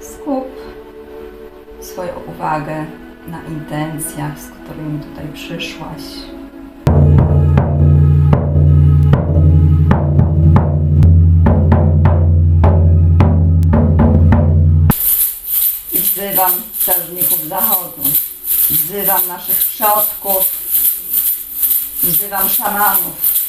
Skup swoją uwagę na intencjach, z którymi tutaj przyszłaś. I wzywam strażników zachodu. Wzywam naszych przodków. Wzywam szamanów.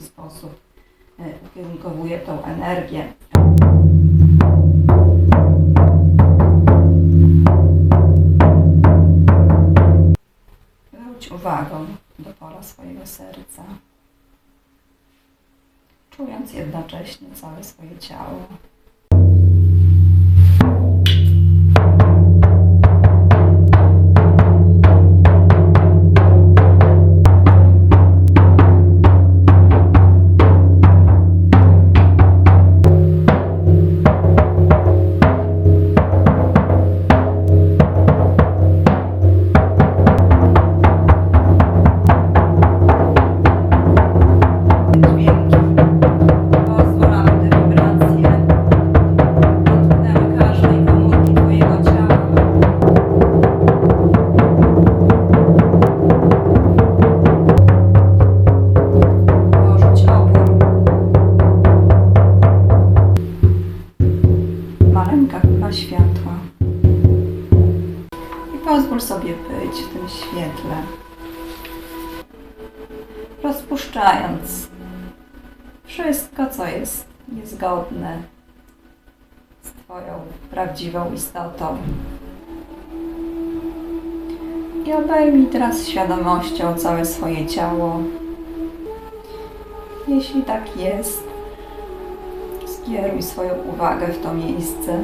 Odpowiedni sposób e, ukierunkowuje tą energię. Wróć uwagą do pola swojego serca, czując jednocześnie całe swoje ciało. Pozwól sobie być w tym świetle rozpuszczając wszystko, co jest niezgodne z Twoją prawdziwą istotą. I obejmij teraz świadomością całe swoje ciało. Jeśli tak jest, skieruj swoją uwagę w to miejsce.